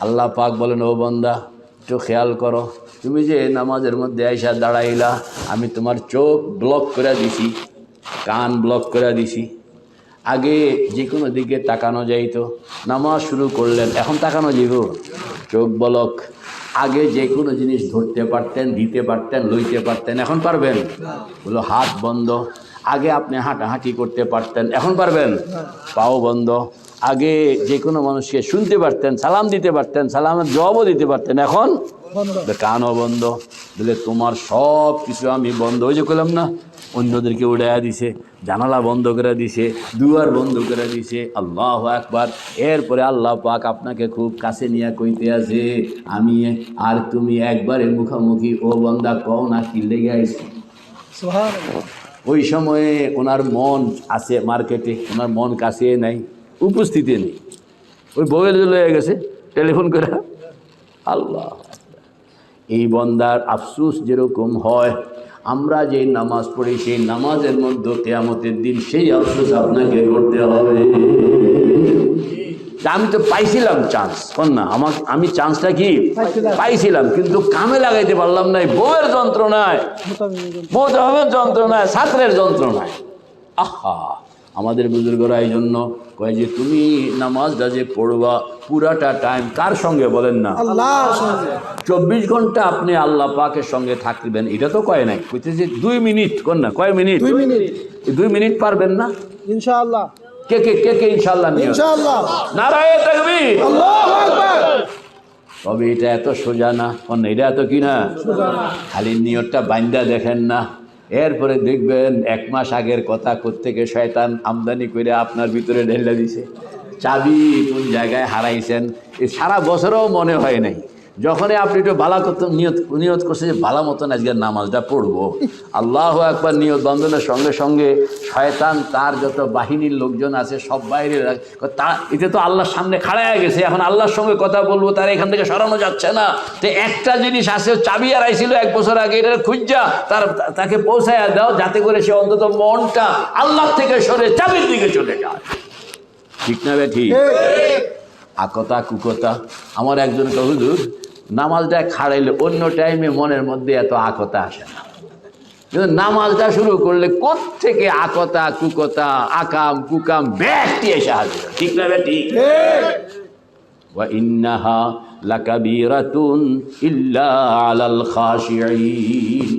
আল্লাহ পাক বলেন, ও বন্দা, একটু খেয়াল করো। তুমি যে নামাজের মধ্যে আইসা দাঁড়াইলা, আমি তোমার চোখ ব্লক করে দিছি, কান ব্লক করে দিছি। আগে যে কোনো দিকে তাকানো যাইতো। নামাজ শুরু করলেন, এখন তাকানো যাইব। চোখ বলক। আগে যে কোনো জিনিস ধরতে পারতেন, দিতে পারতেন, লইতে পারতেন, এখন পারবেন? বলো, হাত বন্ধ। আগে আপনি হাঁটাহাঁটি করতে পারতেন, এখন পারবেন? পাও বন্ধ। আগে যে কোনো মানুষকে শুনতে পারতেন সালাম দিতে পারতেন সালামের জবাবও দিতে পারতেন। এখন কানও বন্ধ? বলে তোমার সব কিছু আমি বন্ধ। ওই যে করলাম না অন্যদেরকে উড়াইয়া দিছে জানালা বন্ধ করে দিছে দুয়ার বন্ধ করে দিছে আল্লাহ একবার এরপরে আল্লাহ পাক আপনাকে খুব কাছে নিয়ে কইতে আছে আমি আর তুমি একবারে মুখামুখি ও বন্দা কও না কি লেগে আইছি? ওই সময়ে ওনার মন আছে মার্কেটে ওনার মন কাছে নাই। উপস্থিতি নেই। ওই বউয়ের লয়ে গেছে টেলিফোন করে। আল্লাহ। এই বন্দার আফসুস যেরকম হয় আমরা যে নামাজ পড়ি সেই নামাজের মধ্যে কেয়ামতের দিন সেই আফসুস আপনাকে করতে হবে। আমি তো পাইছিলাম চান্স কোন না? আমার আমি চান্সটা কি? পাইছিলাম। কিন্তু কামে লাগাইতে পারলাম না। বউয়ের যন্ত্রণায় মোতাবের যন্ত্রণায় ছাত্রের যন্ত্রণায়। আহা! আমাদের বুজুর্গরা এই জন্য কয় যে তুমি নামাজটা যে পড়বা পুরাটা টাইম কার সঙ্গে বলেন না? চব্বিশ ঘণ্টা আপনি আল্লাহ পাকের সঙ্গে থাকবেন এটা তো কয় নাই। কইতেছে দুই মিনিট কোন না? কয় মিনিট? দুই মিনিট। দুই মিনিট পারবেন না? ইনশাআল্লাহ। কে কে কে কে ইনশাআল্লাহ নারায় তাকবীর। আল্লাহু আকবার। তবে এটা এত সোজা না কোন এটা এত কি না। খালি নিয়তটা বাইন্দা দেখেন না। এরপরে দেখবেন এক মাস আগের কথা, কোত্থেকে শয়তান আমদানি করে আপনার ভিতরে ঢেলে দিছে। চাবি কোন জায়গায় হারাইছেন, এ সারা বছরও মনে হয় নাই। যখনই আপনি একটু বালা করতে নিয়ত নিয়ত করছে যে বালা মতন আজকে নামাজটা পড়ব আল্লাহ একবার নিয়ত বন্ধনের সঙ্গে সঙ্গে শয়তান তার যত বাহিনীর লোকজন আছে সব বাইরে তা এটা তো আল্লাহর সামনে খাড়ায় গেছে এখন আল্লাহর সঙ্গে কথা বলব তার এখান থেকে সরানো যাচ্ছে না। তো একটা জিনিস আছে চাবি আড়াইছিল এক বছর আগে এটা খুঁজা তার তাকে পৌঁছায় দাও যাতে করে সে অন্তত মনটা আল্লাহ থেকে সরে চাবির দিকে চলে যায়। ঠিক না বে ঠিক? আকতা কুকতা। আমার একজন হুজুর নামাজটা খাড়াইলে অন্য টাইমে মনের মধ্যে এত আকতা আসে না কিন্তু নামাজটা শুরু করলে থেকে আকতা কুকতা আকাম কুকাম ব্যক্তি এসে হাজির হয়। ঠিক না বে ঠিক وإنها لكبيرة إلا على الخاشعين